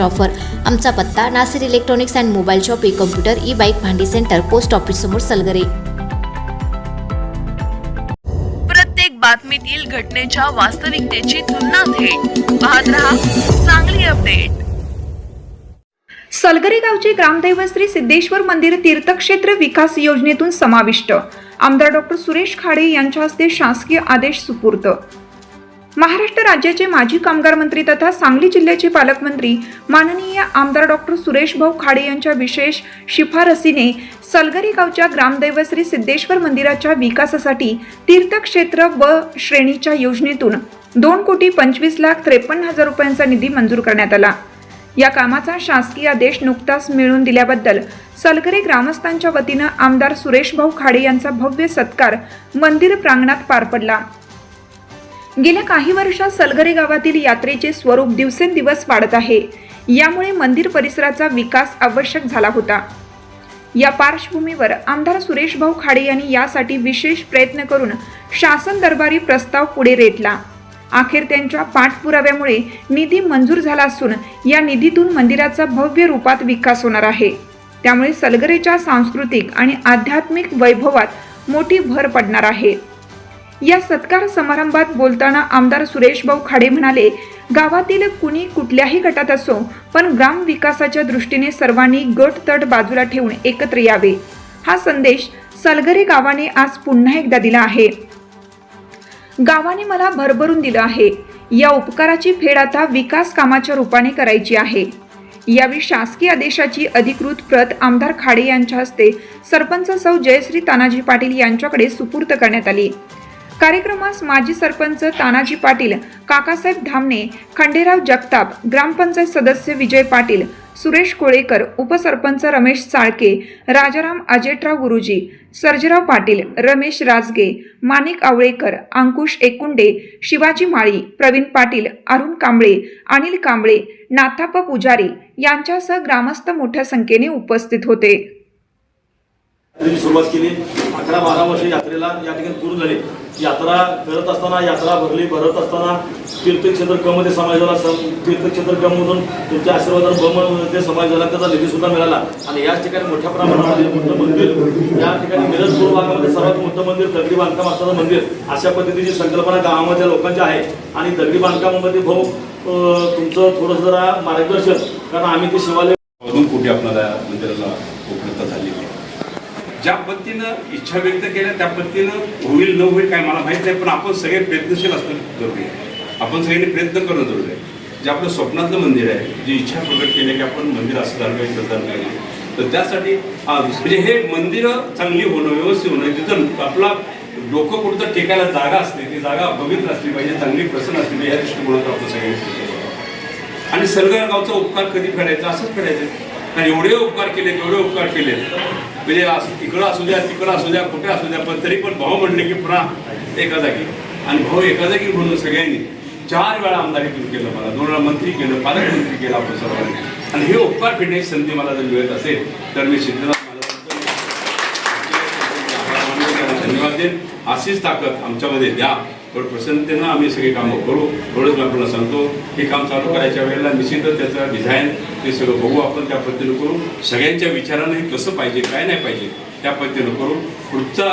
Offer आमचा पत्ता Nasir electronics and mobile shop e computer e bike भांडी centre post office समोर सलगरे. प्रत्येक बातमीतील घटनेच्या वास्तविकतेची तुलना थेट. पाहत रहा चांगली अपडेट सलगरी गावचे ग्रामदैव श्री सिद्धेश्वर मंदिर तीर्थक्षेत्र विकास योजनेतून समाविष्ट. आमदार डॉक्टर सुरेश खाडे यांच्या हस्ते शासकीय आदेश सुपूर्त महाराष्ट्र राज्याचे माजी कामगार मंत्री तथा सांगली जिल्ह्याचे पालकमंत्री माननीय आमदार डॉक्टर सुरेश भाऊ खाडे यांच्या विशेष शिफारसीने सलगरी गावच्या ग्रामदैव श्री सिद्धेश्वर मंदिराच्या विकासासाठी तीर्थक्षेत्र ब श्रेणीच्या योजनेतून दोन कोटी पंचवीस लाख त्रेपन्न हजार रुपयांचा निधी मंजूर करण्यात आला. या कामाचा शासकीय आदेश नुकताच मिळवून दिल्याबद्दल सलगरे ग्रामस्थांच्या वतीनं आमदार सुरेश भाऊ खाडे यांचा भव्य सत्कार मंदिर प्रांगणात पार पडला. गेल्या काही वर्षात सलगरे गावातील यात्रेचे स्वरूप दिवसेंदिवस वाढत आहे. यामुळे मंदिर परिसराचा विकास आवश्यक झाला होता. या पार्श्वभूमीवर आमदार सुरेश भाऊ खाडे यांनी यासाठी विशेष प्रयत्न करून शासन दरबारी प्रस्ताव पुढे रेटला. अखेर त्यांच्या पाठपुराव्यामुळे निधी मंजूर झाला असून या निधीतून मंदिराचा भव्य रूपात विकास होणार आहे. त्यामुळे सलगरेच्या सांस्कृतिक आणि आध्यात्मिक वैभवात मोठी भर पडणार आहे. या सत्कार समारंभात बोलताना आमदार सुरेश भाऊ खाडे म्हणाले गावातील कुणी कुठल्याही गटात असो पण ग्राम विकासाच्या दृष्टीने सर्वांनी गट तट बाजूला ठेवून एकत्र यावे. हा संदेश सलगरे गावाने आज पुन्हा एकदा दिला आहे. गावाने मला भरभरून दिलं आहे. या उपकाराची फेड आता विकास कामाच्या रूपाने करायची आहे. यावेळी शासकीय आदेशाची अधिकृत प्रत आमदार खाडे यांच्या हस्ते सरपंच सौ जयश्री तानाजी पाटील यांच्याकडे सुपूर्त करण्यात आली. कार्यक्रमास माजी सरपंच तानाजी पाटील काकासाहेब धामणे खंडेराव जगताप ग्रामपंचायत सदस्य विजय पाटील सुरेश कोळेकर उपसरपंच रमेश साळके राजाराम अजेटराव गुरुजी सर्जराव पाटील रमेश राजगे माणिक आवळेकर अंकुश एकुंडे शिवाजी माळी प्रवीण पाटील अरुण कांबळे अनिल कांबळे नाथाप पुजारी यांच्यासह ग्रामस्थ मोठ्या संख्येने उपस्थित होते. अकरा बारा वर्ष यात्रेला या ठिकाणी पूर्ण झाली. यात्रा करत असताना यात्रा भरली भरत असताना तीर्थक्षेत्र कमध्ये समाज झाला. तीर्थक्षेत्र क तुमच्या आशीर्वादानं ब मध्ये समाज झाला. त्याचा निधी सुद्धा मिळाला. आणि याच ठिकाणी मोठ्या प्रमाणामध्ये मोठं मंदिर या ठिकाणी मिरजपूर भागामध्ये सर्वात मोठं मंदिर दगडी बांधकाम असणारं मंदिर अशा पद्धतीची संकल्पना गावामध्ये लोकांची आहे. आणि दगडी बांधकामामध्ये भाऊ तुमचं थोडंसं जरा मार्गदर्शन कारण आम्ही ते शिवालय दोन कोटी आपल्याला मंदिराला उपलब्ध झालेली आहे. ज्या पद्धतीनं इच्छा व्यक्त केल्या त्या पद्धतीनं होईल न होईल काय मला माहीत नाही पण आपण सगळे प्रयत्नशील असणं जरुरी आहे आपण सगळ्यांनी प्रयत्न करणं जरुरी आहे जे आपलं स्वप्नातलं मंदिर आहे जी इच्छा प्रकट केली की आपण मंदिर असं पाहिजे तसं पाहिजे तर त्यासाठी म्हणजे हे मंदिरं चांगली होणं व्यवस्थित होणं तिथं आपला डोकं कुठं टेकायला जागा असते ती जागा पवित्र असली पाहिजे चांगली प्रसन्न असली पाहिजे या दृष्टिकोनातून आपण सगळ्यांनी आणि सरकार गावचा उपकार कधी फेडायचा? असंच फेडायचं. आणि एवढे उपकार केले एवढे उपकार केले. म्हणजे इकडं असू द्या तिकडं असू द्या कुठे असू द्या पण तरी पण भाऊ म्हणले की पुन्हा एका जागी आणि भाऊ एका जागी म्हणून सगळ्यांनी चार वेळा आमदारीतून केलं मला. दोन वेळा मंत्री केलं पालकमंत्री केलं आपण सर्वांनी आणि हे उपकार फेडण्याची संधी मला जर मिळत असेल तर मी सिद्धनाथ धन्यवाद देईन. अशीच ताकद आमच्यामध्ये द्या. पण प्रसन्नतेनं आम्ही सगळी कामं करू. थोडंच मी आपल्याला सांगतो हे काम चालू करायच्या वेळेला निश्चितच त्याचं डिझाईन ते सगळं बघू आपण त्या पद्धतीनं करू. सगळ्यांच्या विचारानं हे कसं पाहिजे काय नाही पाहिजे त्या पद्धतीनं करू. पुढचा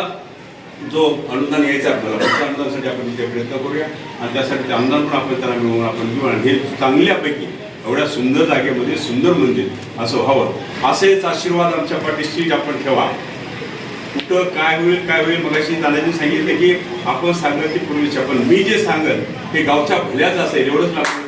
जो अनुदान यायचा आपल्याला पुढच्या अनुदानासाठी आपण तिथे प्रयत्न करूया. आणि त्यासाठी ते अनुदान पण आपण त्यांना मिळवून आपण घेऊ. आणि हे चांगल्यापैकी एवढ्या सुंदर जागेमध्ये सुंदर मंदिर असं व्हावं. असेच आशीर्वाद आमच्या पाठीशी आपण ठेवा. कुठं काय होईल काय होईल मगाशी दादाजी सांगितलं की आपण सांगत की पूर्वीच्या पण मी जे सांगत ते गावच्या भल्याच असेल एवढंच लागतं